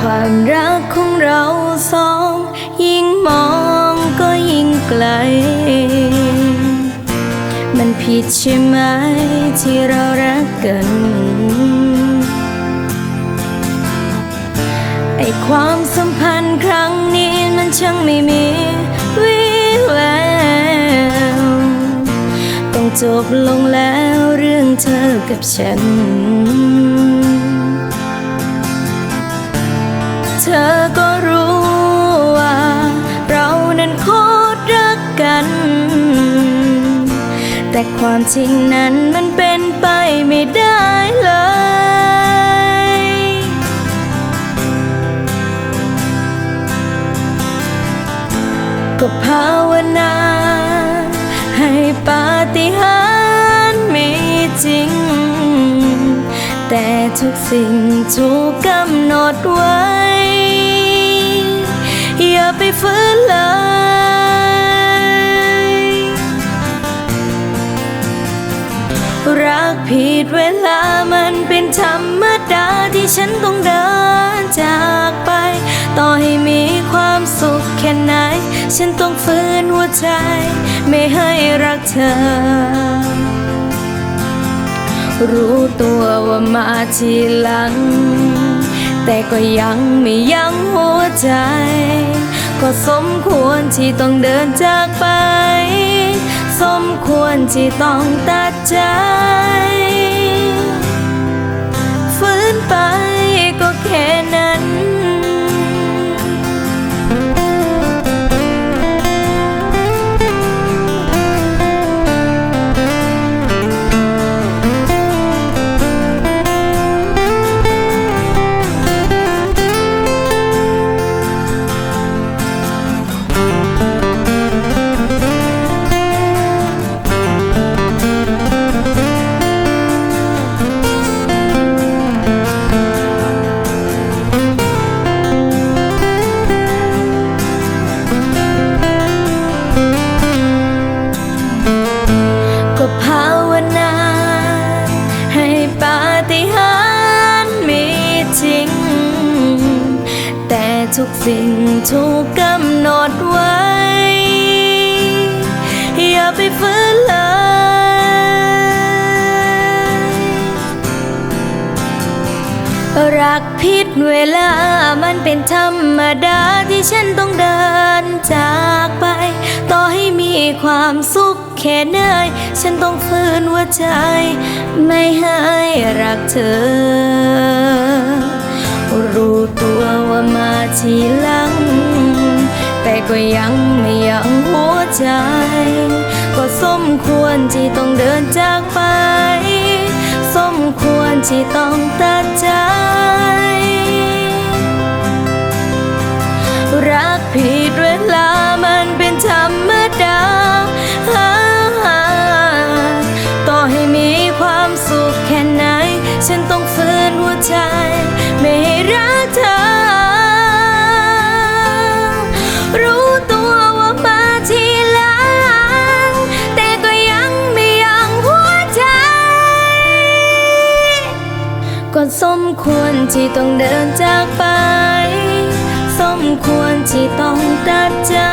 ความรักของเราสอง ยิ่งมองก็ยิ่งไกล มันผิดใช่ไหมที่เรารักกัน ไอความสัมพันธ์ครั้งนี้มันช่างไม่มีวิแวว ต้องจบลงแล้วเรื่องเธอกับฉัน อก็รู้ว่า เรานั้นโคตรรักกัน แต่ความจริงนั้นมันเป็นไปไม่ได้เลยก็ภาวนา ให้ปาฏิหาริย์มีจริง แต่ทุกสิ่งถูกกำหนดไว้ ไปฝืนเลยรักผิดเวลามันเป็นธรรมดาที่ฉันต้องเดินจากไป ต่อให้มีความสุขแค่ไหน ฉันต้องฝืนหัวใจ ไม่ให้รักเธอรู้ตัวว่ามาทีหลัง แต่ก็ยังไม่ยั้งหัวใจ ก็สมควรที่ต้องเดินจากไป สมควรที่ต้องตัดใจ ทุกสิ่งถูกกำหนดไว้ อย่าไปฝืนเลยรักผิดเวลามันเป็นธรรมดาที่ฉันต้องเดินจากไป ต่อให้มีความสุขแค่ไหนฉันต้องฝืนหัวใจ ไม่ให้รักเธอ ทีหลัง แต่ก็ยังไม่ยังหัวใจ ก็สมควรที่ต้องเดินจากไป สมควรที่ต้องตัดใจ ควรที่ต้องเดินจากไป สมควรที่ต้องตัดใจ